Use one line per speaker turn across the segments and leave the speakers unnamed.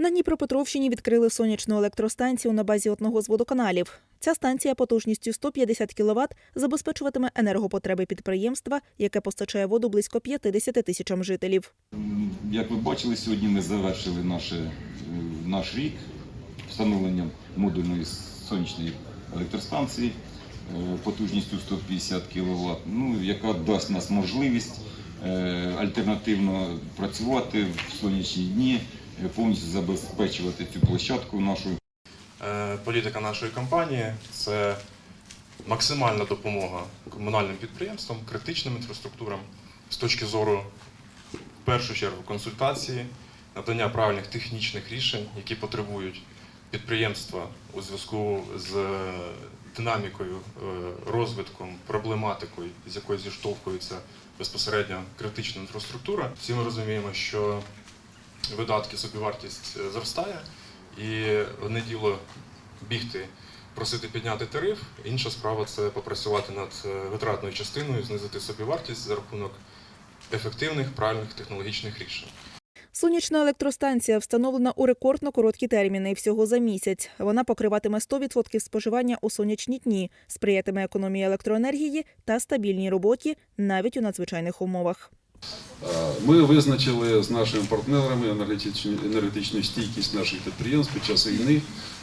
На Дніпропетровщині відкрили сонячну електростанцію на базі одного з водоканалів. Ця станція потужністю 150 кВт забезпечуватиме енергопотреби підприємства, яке постачає воду близько 50 тисячам жителів.
Як ви бачили, сьогодні ми завершили наше, е, наш рік встановленням модульної сонячної електростанції е, потужністю 150 кВт, ну, яка дасть нас можливість е, альтернативно працювати в сонячні дні, повністю забезпечувати цю площадку нашу
Е, Політика нашої компанії це максимальна допомога комунальним підприємствам, критичним інфраструктурам з точки зору, в першу чергу, консультації, надання правильних технічних рішень, які потребують підприємства у зв'язку з е, динамікою, е, розвитком, проблематикою, з якою зіштовхується безпосередньо критична інфраструктура. Всі ми розуміємо, що видатки, собівартість е, зростає, і одне діло бігти, просити підняти тариф. Інша справа це попрацювати над е, витратною частиною, знизити собівартість за рахунок ефективних, правильних технологічних рішень.
Сонячна електростанція встановлена у рекордно короткі терміни всього за місяць. Вона покриватиме 100% споживання у сонячні дні, сприятиме економії електроенергії та стабільній роботі навіть у надзвичайних умовах.
Е, Ми визначили з нашими партнерами енергетичну, енергетичну стійкість наших підприємств під час війни.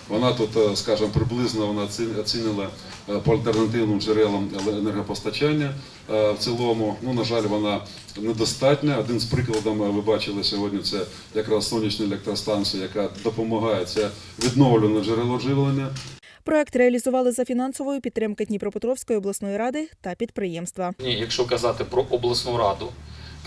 Вона тут, е, скажімо, приблизно вона оці- оцінила е, по альтернативним джерелам енергопостачання. В цілому, ну на жаль, вона недостатня. Один з прикладів ви бачили сьогодні. Це якраз сонячна електростанція, яка допомагає це відновлюване джерело живлення.
Проект реалізували за фінансової підтримки Дніпропетровської обласної ради та підприємства.
Ні, якщо казати про обласну раду,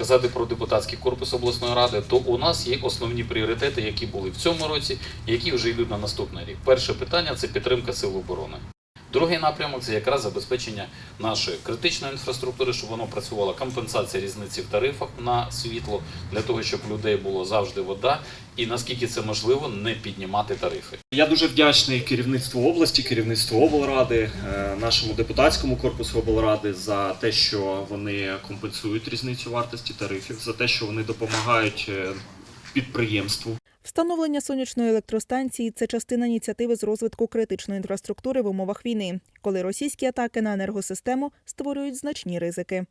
казати про депутатський корпус обласної ради, то у нас є основні пріоритети, які були в цьому році, які вже йдуть на наступний рік. Перше питання це підтримка сил оборони. Другий напрямок це якраз забезпечення нашої критичної інфраструктури, щоб воно працювало компенсація різниці в тарифах на світло для того, щоб людей було завжди вода, і наскільки це можливо, не піднімати тарифи.
Я дуже вдячний керівництву області, керівництву облради, е, нашому депутатському корпусу облради за те, що вони компенсують різницю вартості тарифів, за те, що вони допомагають е, підприємству.
Встановлення сонячної електростанції це частина ініціативи з розвитку критичної інфраструктури в умовах війни, коли російські атаки на енергосистему створюють значні ризики.